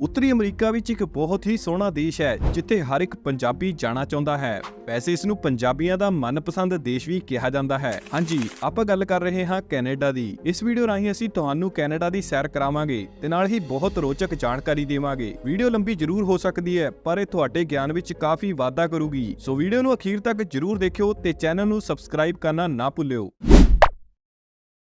ਉੱਤਰੀ ਅਮਰੀਕਾ ਵਿੱਚ ਇੱਕ ਬਹੁਤ ਹੀ ਸੋਹਣਾ ਦੇਸ਼ ਹੈ, ਜਿੱਥੇ ਹਰ ਇੱਕ ਪੰਜਾਬੀ ਜਾਣਾ ਚਾਹੁੰਦਾ ਹੈ। ਵੈਸੇ ਇਸ ਨੂੰ ਪੰਜਾਬੀਆਂ ਦਾ ਮਨਪਸੰਦ ਦੇਸ਼ ਵੀ ਕਿਹਾ ਜਾਂਦਾ ਹੈ। ਹਾਂਜੀ, ਆਪਾਂ ਗੱਲ ਕਰ ਰਹੇ ਹਾਂ ਕੈਨੇਡਾ ਦੀ। ਇਸ ਵੀਡੀਓ ਰਾਹੀਂ ਅਸੀਂ ਤੁਹਾਨੂੰ ਕੈਨੇਡਾ ਦੀ ਸੈਰ ਕਰਾਵਾਂਗੇ ਤੇ ਨਾਲ ਹੀ ਬਹੁਤ ਰੋਚਕ ਜਾਣਕਾਰੀ ਦੇਵਾਂਗੇ। ਵੀਡੀਓ ਲੰਬੀ ਜ਼ਰੂਰ ਹੋ ਸਕਦੀ ਹੈ, ਪਰ ਇਹ ਤੁਹਾਡੇ ਗਿਆਨ ਵਿੱਚ ਕਾਫੀ ਵਾਧਾ ਕਰੂਗੀ। ਸੋ ਵੀਡੀਓ ਨੂੰ ਅਖੀਰ ਤੱਕ ਜ਼ਰੂਰ ਦੇਖਿਓ ਤੇ ਚੈਨਲ ਨੂੰ ਸਬਸਕ੍ਰਾਈਬ ਕਰਨਾ ਨਾ ਭੁੱਲਿਓ।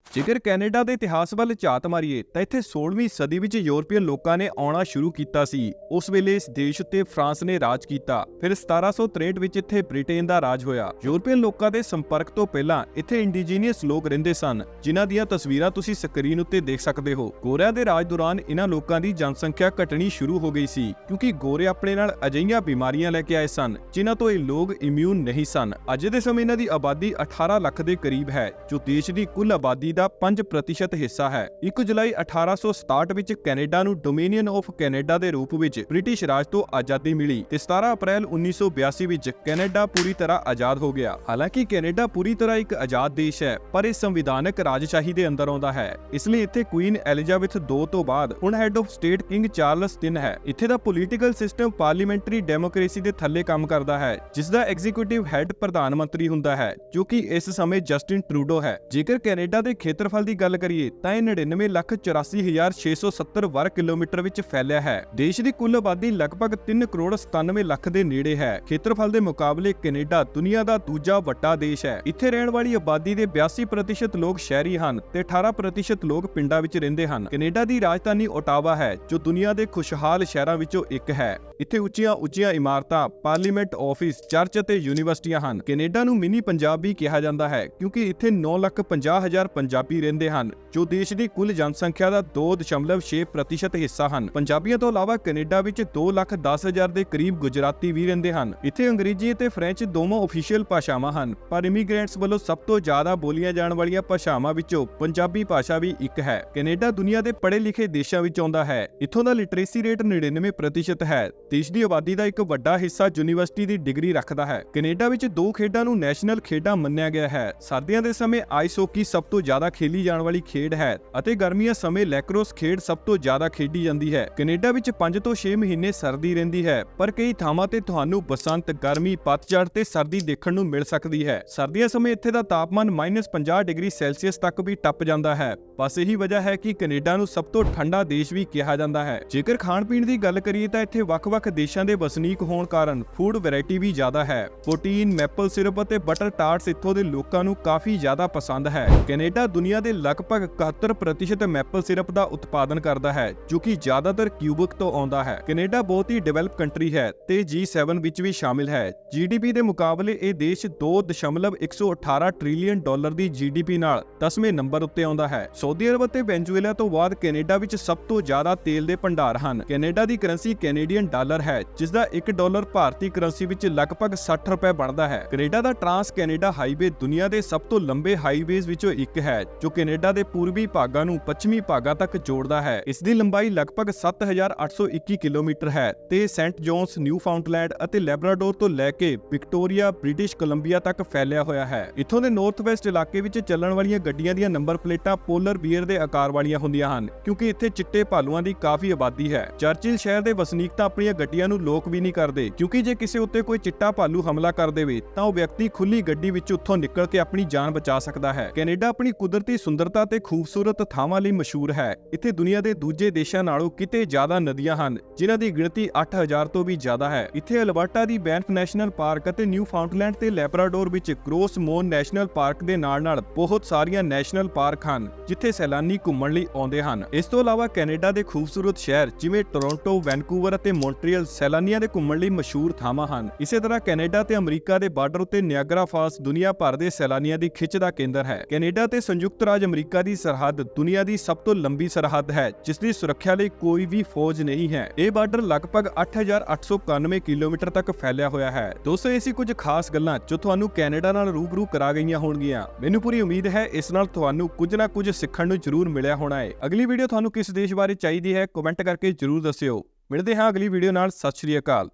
ਜੇਕਰ ਕੈਨੇਡਾ ਦੇ ਇਤਿਹਾਸ ਵੱਲ ਝਾਤ ਮਾਰੀਏ, ਤਾਂ ਇੱਥੇ 16ਵੀਂ ਸਦੀ ਵਿੱਚ ਯੂਰਪੀਅਨ ਲੋਕਾਂ ਨੇ ਆਉਣਾ ਸ਼ੁਰੂ ਕੀਤਾ ਸੀ। ਉਸ ਵੇਲੇ ਇਸ ਦੇਸ਼ ਉੱਤੇ ਫਰਾਂਸ ਨੇ ਰਾਜ ਕੀਤਾ। ਫਿਰ 1763 ਵਿੱਚ ਇੱਥੇ ਬ੍ਰਿਟੇਨ ਦਾ ਰਾਜ ਹੋਇਆ। ਯੂਰਪੀਅਨ ਲੋਕਾਂ ਦੇ ਸੰਪਰਕ ਤੋਂ ਪਹਿਲਾਂ ਇੱਥੇ ਇੰਡੀਜੀਨੀਅਸ ਲੋਕ ਰਹਿੰਦੇ ਸਨ, ਜਿਨ੍ਹਾਂ ਦੀਆਂ ਤਸਵੀਰਾਂ ਤੁਸੀਂ ਸਕਰੀਨ ਉੱਤੇ ਦੇਖ ਸਕਦੇ ਹੋ। ਗੋਰਿਆਂ ਦੇ ਰਾਜ ਦੌਰਾਨ ਇਹਨਾਂ ਲੋਕਾਂ ਦੀ ਜਨਸੰਖਿਆ ਘਟਣੀ ਸ਼ੁਰੂ ਹੋ ਗਈ ਸੀ, ਕਿਉਂਕਿ ਗੋਰੇ ਆਪਣੇ ਨਾਲ ਅਜਿਹੀਆਂ ਬਿਮਾਰੀਆਂ ਲੈ ਕੇ ਆਏ ਸਨ, ਜਿਨ੍ਹਾਂ ਤੋਂ ਇਹ ਲੋਕ ਇਮਿਊਨ ਨਹੀਂ ਸਨ। ਅੱਜ ਦੇ ਸਮੇਂ ਇਹਨਾਂ ਦੀ ਆਬਾਦੀ 18 ਲੱਖ ਦੇ ਕਰੀਬ ਹੈ, ਜੋ ਦੇਸ਼ ਦੀ ਕੁੱਲ ਆਬਾਦੀ ਦਾ 5% ਹਿੱਸਾ ਹੈ। 1 ਜੁਲਾਈ 1867 ਵਿੱਚ ਕੈਨੇਡਾ ਨੂੰ ਡੋਮਿਨੀਅਨ ਆਫ ਕੈਨੇਡਾ ਦੇ ਰੂਪ ਵਿੱਚ ਬ੍ਰਿਟਿਸ਼ ਰਾਜ ਤੋਂ ਆਜ਼ਾਦੀ ਮਿਲੀ ਤੇ 17 ਅਪ੍ਰੈਲ 1982 ਵਿੱਚ ਕੈਨੇਡਾ ਪੂਰੀ ਤਰ੍ਹਾਂ ਆਜ਼ਾਦ ਹੋ ਗਿਆ। ਹਾਲਾਂਕਿ ਕੈਨੇਡਾ ਪੂਰੀ ਤਰ੍ਹਾਂ ਇੱਕ ਆਜ਼ਾਦ ਦੇਸ਼ ਹੈ, ਪਰ ਇਹ ਸੰਵਿਧਾਨਕ ਰਾਜਸ਼ਾਹੀ ਦੇ ਅੰਦਰ ਆਉਂਦਾ ਹੈ। ਇਸ ਲਈ ਇੱਥੇ ਕੁਈਨ ਐਲਿਜ਼ਾਬੈਥ II ਤੋਂ ਬਾਅਦ ਹੁਣ head of state king Charles III ਹੈ। ਇੱਥੇ ਦਾ ਪੋਲੀਟੀਕਲ ਸਿਸਟਮ ਪਾਰਲੀਮੈਂਟਰੀ ਡੈਮੋਕ੍ਰੇਸੀ ਦੇ ਥੱਲੇ ਕੰਮ ਕਰਦਾ ਹੈ, ਜਿਸ ਦਾ ਐਗਜ਼ੀਕਿਊਟਿਵ ਹੈਡ ਪ੍ਰਧਾਨ ਮੰਤਰੀ ਹੁੰਦਾ ਹੈ, ਜੋ ਕਿ ਇਸ ਸਮੇਂ ਜਸਟਿਨ ਟਰੂਡੋ ਹੈ। ਜੇਕਰ ਕੈਨੇਡਾ ਦੇ ਖੇਤਰਫਲ ਦੀ ਗੱਲ ਕਰੀਏ ਤਾਂ ਇਹ 99,84,670 ਵਰਗ ਕਿਲੋਮੀਟਰ ਵਿੱਚ ਫੈਲਿਆ ਹੈ। ਦੇਸ਼ ਦੀ ਕੁੱਲ ਆਬਾਦੀ ਲਗਭਗ 3 ਕਰੋੜ 97 ਲੱਖ ਦੇ ਨੇੜੇ ਹੈ। ਖੇਤਰਫਲ ਦੇ ਮੁਕਾਬਲੇ ਕੈਨੇਡਾ ਦੁਨੀਆ ਦਾ ਦੂਜਾ ਵੱਡਾ ਦੇਸ਼ ਹੈ। ਇੱਥੇ ਰਹਿਣ ਵਾਲੀ ਆਬਾਦੀ ਦੇ 82% ਲੋਕ ਸ਼ਹਿਰੀ ਹਨ ਤੇ 18% ਲੋਕ ਪਿੰਡਾਂ ਵਿੱਚ ਰਹਿੰਦੇ ਹਨ। ਕੈਨੇਡਾ ਦੀ ਰਾਜਧਾਨੀ ਓਟਾਵਾ ਹੈ ਜੋ ਦੁਨੀਆ ਦੇ ਖੁਸ਼ਹਾਲ ਸ਼ਹਿਰਾਂ ਵਿੱਚੋਂ ਇੱਕ ਹੈ। ਇੱਥੇ ਉੱਚੀਆਂ ਉੱਚੀਆਂ ਇਮਾਰਤਾਂ ਪਾਰਲੀਮੈਂਟ ਆਫਿਸ ਚਰਚ ਅਤੇ ਯੂਨੀਵਰਸਿਟੀਆਂ ਹਨ। ਕੈਨੇਡਾ ਨੂੰ ਮਿਨੀ ਪੰਜਾਬ ਵੀ ਕਿਹਾ ਜਾਂਦਾ ਹੈ ਕਿਉਂਕਿ ਇੱਥੇ 9,50,000 ਪੰਜਾਬੀ ਰਹਿੰਦੇ ਹਨ ਜੋ ਦੇਸ਼ ਦੀ ਕੁੱਲ ਜਨਸੰਖਿਆ ਦਾ 2.6% ਹਿੱਸਾ ਹਨ। ਪੰਜਾਬੀਆਂ ਤੋਂ ਇਲਾਵਾ ਕੈਨੇਡਾ ਵਿੱਚ 2,10,000 ਦੇ ਕਰੀਬ ਗੁਜਰਾਤੀ ਵੀ ਰਹਿੰਦੇ ਹਨ। ਇੱਥੇ ਅੰਗਰੇਜ਼ੀ ਅਤੇ ਫ੍ਰੈਂਚ ਦੋਵਾਂ ਅਫੀਸ਼ੀਅਲ ਭਾਸ਼ਾਵਾਂ ਹਨ ਪਰ ਇਮੀਗ੍ਰੈਂਟਸ ਵੱਲੋਂ ਸਭ ਤੋਂ ਜ਼ਿਆਦਾ ਬੋਲੀਆਂ ਜਾਣ ਵਾਲੀਆਂ ਭਾਸ਼ਾਵਾਂ ਵਿੱਚੋਂ ਪੰਜਾਬੀ ਭਾਸ਼ਾ ਵੀ ਇੱਕ ਹੈ। ਕੈਨੇਡਾ ਦੁਨੀਆ ਦੇ ਪੜ੍ਹੇ ਲਿਖੇ ਦੇਸ਼ਾਂ ਵਿੱਚ ਆਉਂਦਾ ਹੈ। ਇੱਥੋਂ ਦਾ ਲਿਟਰੇਸੀ ਰੇਟ 99% ਹੈ। ਦੇਸ਼ ਦੀ ਆਬਾਦੀ ਦਾ ਇੱਕ ਵੱਡਾ ਹਿੱਸਾ ਯੂਨੀਵਰਸਿਟੀ ਦੀ ਡਿਗਰੀ ਰੱਖਦਾ ਹੈ। ਕੈਨੇਡਾ ਵਿੱਚ ਦੋ ਖੇਡਾਂ ਨੂੰ ਨੈਸ਼ਨਲ ਖੇਡਾਂ ਮੰਨਿਆ ਗਿਆ ਹੈ। ਸਰਦੀਆਂ ਦੇ ਸਮੇਂ ਆਈਸ ਹਾਕੀ ਸਭ ਤੋਂ ਜ਼ਿਆਦਾ ਖੇਲੀ ਜਾਣ ਵਾਲੀ ਖੇਡ ਹੈ ਅਤੇ ਗਰਮੀਆਂ ਸਮੇਂ ਲੈਕਰੋਸ ਖੇਡ ਸਭ ਤੋਂ ਜ਼ਿਆਦਾ ਖੇਡੀ ਜਾਂਦੀ ਹੈ। ਕੈਨੇਡਾ ਵਿੱਚ 5 ਤੋਂ 6 ਮਹੀਨੇ ਸਰਦੀ ਰਹਿੰਦੀ ਹੈ, ਪਰ ਕਈ ਥਾਵਾਂ ਤੇ ਤੁਹਾਨੂੰ ਬਸੰਤ, ਗਰਮੀ, ਪਤਝੜ ਤੇ ਸਰਦੀ ਦੇਖਣ ਨੂੰ ਮਿਲ ਸਕਦੀ ਹੈ। ਸਰਦੀਆਂ ਸਮੇਂ ਇੱਥੇ ਦਾ ਤਾਪਮਾਨ -50 ਡਿਗਰੀ ਸੈਲਸੀਅਸ ਤੱਕ ਵੀ ਟੱਪ ਜਾਂਦਾ ਹੈ। ਬਸ ਇਹੀ ਵਜ੍ਹਾ ਹੈ ਕਿ ਕੈਨੇਡਾ ਨੂੰ ਸਭ ਤੋਂ ਠੰਡਾ ਦੇਸ਼ ਵੀ ਕਿਹਾ ਜਾਂਦਾ ਹੈ। ਜੇਕਰ ਖਾਣ ਪੀਣ ਦੀ ਗੱਲ ਕਰੀਏ ਤਾਂ ਇੱਥੇ ਵੱਖ-ਵੱਖ ਦੇਸ਼ਾਂ ਦੇ ਵਸਨੀਕ ਹੋਣ ਕਾਰਨ ਫੂਡ ਵੈਰਾਈਟੀ ਵੀ ਜ਼ਿਆਦਾ ਹੈ। ਪ੍ਰੋਟੀਨ, ਮੈਪਲ ਸਿਰਪ ਅਤੇ ਬਟਰ ਟਾਰਟਸ ਇੱਥੋਂ ਦੇ ਲੋਕਾਂ ਨੂੰ ਕਾਫੀ ਜ਼ਿਆਦਾ ਪਸੰਦ ਹੈ। ਕੈਨੇਡਾ ਦੁਨੀਆ ਦੇ ਲਗਭਗ 71% ਮੈਪਲ ਸਿਰਪ ਦਾ ਉਤਪਾਦਨ ਕਰਦਾ ਹੈ, ਜੋ ਕਿ ਜ਼ਿਆਦਾਤਰ ਕਿਊਬਕ ਤੋਂ ਆਉਂਦਾ ਹੈ। ਕੈਨੇਡਾ ਬਹੁਤ ਹੀ ਡਿਵੈਲਪ ਕੰਟਰੀ ਹੈ ਤੇ G7 ਵਿੱਚ ਵੀ ਸ਼ਾਮਿਲ ਹੈ। GDP ਦੇ ਮੁਕਾਬਲੇ ਇਹ ਦੇਸ਼ 2.118 ਟ੍ਰਿਲੀਅਨ ਡਾਲਰ ਦੀ GDP ਨਾਲ 10ਵੇਂ ਨੰਬਰ ਉੱਤੇ ਆਉਂਦਾ ਹੈ। ਸਾਊਦੀ ਅਰਬ ਅਤੇ ਵੈਨਜ਼ੂਏਲਾ ਤੋਂ ਬਾਅਦ ਕੈਨੇਡਾ ਵਿੱਚ ਸਭ ਤੋਂ ਜ਼ਿਆਦਾ ਤੇਲ ਦੇ ਭੰਡਾਰ ਹਨ। ਕੈਨੇਡਾ ਦੀ ਕਰੰਸੀ ਕੈਨੇਡੀਅਨ ਡਾਲਰ ਹੈ, ਜਿਸ ਦਾ 1 ਡਾਲਰ ਭਾਰਤੀ ਕਰੰਸੀ ਵਿੱਚ ਲਗਭਗ 60 ਰੁਪਏ ਬਣਦਾ ਹੈ। ਕੈਨੇਡਾ ਦਾ ਟ੍ਰਾਂਸ ਕੈਨੇਡਾ ਹਾਈਵੇ ਦੁਨੀਆ ਦੇ ਸਭ ਤੋਂ ਲੰਬੇ ਹਾਈਵੇਜ਼ ਵਿੱਚੋਂ ਇੱਕ ਹੈ ਜੋ ਕੈਨੇਡਾ ਦੇ ਪੂਰਬੀ ਭਾਗਾਂ ਨੂੰ ਪੱਛਮੀ ਭਾਗਾਂ ਤੱਕ ਜੋੜਦਾ ਹੈ। ਇਸ ਦੀ ਲੰਬਾਈ ਲਗਭਗ 7821 ਕਿਲੋਮੀਟਰ ਹੈ ਤੇ ਸੈਂਟ ਜੋਨਸ ਨਿਊਫਾਊਂਡਲੈਂਡ ਅਤੇ ਲੈਬਰਾਡੋਰ ਤੋਂ ਲੈ ਕੇ ਵਿਕਟੋਰੀਆ, ਬ੍ਰਿਟਿਸ਼ ਕੋਲੰਬੀਆ ਤੱਕ ਫੈਲਿਆ ਹੋਇਆ ਹੈ। ਇੱਥੋਂ ਦੇ ਨਾਰਥ ਵੈਸਟ ਇਲਾਕੇ ਵਿੱਚ ਚੱਲਣ ਵਾਲੀਆਂ ਗੱਡੀਆਂ ਦੀਆਂ ਨੰਬਰ ਪਲੇਟਾਂ ਪੋਲਰ ਬੀਅਰ ਦੇ ਆਕਾਰ ਵਾਲੀਆਂ ਹੁੰਦੀਆਂ ਹਨ, ਕਿਉਂਕਿ ਇੱਥੇ ਚਿੱਟੇ ਭਾਲੂਆਂ ਦੀ ਕਾਫੀ ਆਬਾਦੀ ਹੈ। ਚਰਚਿਲ ਸ਼ਹਿਰ ਦੇ ਵਸਨੀਕ ਤਾਂ ਆਪਣੀਆਂ ਗੱਡੀਆਂ ਨੂੰ ਲੋਕ ਵੀ ਨਹੀਂ ਕਰਦੇ, ਕਿਉਂਕਿ ਜੇ ਕਿਸੇ ਉੱਤੇ ਕੋਈ ਚਿੱਟਾ ਭਾਲੂ ਹਮਲਾ ਕਰ ਦੇਵੇ, ਤਾਂ ਉਹ ਵਿਅਕਤੀ ਖੁੱਲੀ ਗੱਡੀ ਵਿੱਚ ਉੱਥੋਂ ਨਿਕਲ ਕੇ ਆਪਣੀ ਜਾਨ ਬਚਾ ਸਕਦਾ ਹੈ। ਕੈਨੇਡਾ ਆਪਣੀ ਕੁਦਰਤੀ ਸੁੰਦਰਤਾ ਤੇ ਖੂਬਸੂਰਤ ਥਾਵਾਂ ਲਈ ਮਸ਼ਹੂਰ ਹੈ। ਇੱਥੇ ਦੁਨੀਆ ਦੇ ਦੂਜੇ ਦੇਸ਼ਾਂ ਨਾਲੋਂ ਕਿਤੇ ਜ਼ਿਆਦਾ ਨਦੀਆਂ ਹਨ, ਜਿਨ੍ਹਾਂ ਦੀ ਗਿਣਤੀ 8000 ਤੋਂ ਵੀ ਜ਼ਿਆਦਾ ਹੈ। ਇੱਥੇ ਅਲਬਰਟਾ ਦੀ ਬੈਂਫ ਨੈਸ਼ਨਲ ਪਾਰਕ ਅਤੇ ਨਿਊਫਾਊਂਡਲੈਂਡ ਤੇ ਲੈਬਰਾਡੋਰ ਵਿੱਚ ਗ੍ਰੋਸ ਮੋਨ ਨੈਸ਼ਨਲ ਪਾਰਕ ਦੇ ਨਾਲ-ਨਾਲ ਬਹੁਤ ਸਾਰੀਆਂ ਨੈਸ਼ਨਲ ਪਾਰਕ ਹਨ, ਜਿੱਥੇ ਸੈਲਾਨੀ ਘੁੰਮਣ ਲਈ ਆਉਂਦੇ ਹਨ। ਇਸ ਤੋਂ ਇਲਾਵਾ ਕੈਨੇਡਾ ਦੇ ਖੂਬਸੂਰਤ ਸ਼ਹਿਰ, ਜਿਵੇਂ ਟੋਰਾਂਟੋ, ਵੈਨਕੂਵਰ ਅਤੇ ਮੌਂਟਰੀਅਲ, ਸੈਲਾਨੀਆਂ ਦੇ ਘੁੰਮਣ ਲਈ ਮਸ਼ਹੂਰ ਥਾਵਾਂ ਹਨ। ਇਸੇ ਤਰ੍ਹਾਂ ਕੈਨੇਡਾ ਤੇ ਅਮਰੀਕਾ ਦੇ ਬਾਰਡਰ ਉੱਤੇ ਨਿਆਗਰਾ ਫਾਲਸ ਦੁਨੀਆ ਭਰ ਦੇ ਸੈਲਾਨੀਆਂ ਦੀ ਖਿੱਚ ਦਾ ਕੇਂਦਰ ਹੈ। ਕੈਨੇਡਾ ਤੇ ਸੰਯੁਕਤ ਰਾਜ ਅਮਰੀਕਾ ਦੀ ਸਰਹੱਦ ਦੁਨੀਆ ਦੀ ਸਭ ਤੋਂ ਲੰਬੀ ਸਰਹੱਦ ਹੈ, ਜਿਸ ਦੀ ਸੁਰੱਖਿਆ ਲਈ ਕੋਈ ਵੀ ਫੌਜ ਨਹੀਂ ਹੈ। ਇਹ ਬਾਰਡਰ ਲਗਭਗ 8891 ਕਿਲੋਮੀਟਰ ਤੱਕ ਫੈਲਿਆ ਹੋਇਆ ਹੈ। ਦੋਸਤੋ, ਇਹ ਸੀ ਕੁਝ ਖਾਸ ਗੱਲਾਂ ਜੋ ਤੁਹਾਨੂੰ ਕੈਨੇਡਾ ਨਾਲ ਰੂਬਰੂ ਕਰਾ ਗਈਆਂ ਹੋਣਗੀਆਂ। ਮੈਨੂੰ ਪੂਰੀ ਉਮੀਦ ਹੈ ਇਸ ਨਾਲ ਤੁਹਾਨੂੰ ਕੁਝ ਨਾ ਕੁਝ ਸਿੱਖਣ ਨੂੰ ਜ਼ਰੂਰ ਮਿਲਿਆ ਹੋਣਾ ਹੈ। ਅਗਲੀ ਵੀਡੀਓ ਤੁਹਾਨੂੰ ਕਿਸ ਦੇਸ਼ ਬਾਰੇ ਚਾਹੀਦੀ ਹੈ, ਕਮੈਂਟ ਕਰਕੇ ਜ਼ਰੂਰ ਦੱਸਿਓ। ਮਿਲਦੇ ਹਾਂ ਅਗਲੀ ਵੀਡੀਓ ਨਾਲ। ਸਤਿ ਸ਼੍ਰੀ ਅਕਾਲ।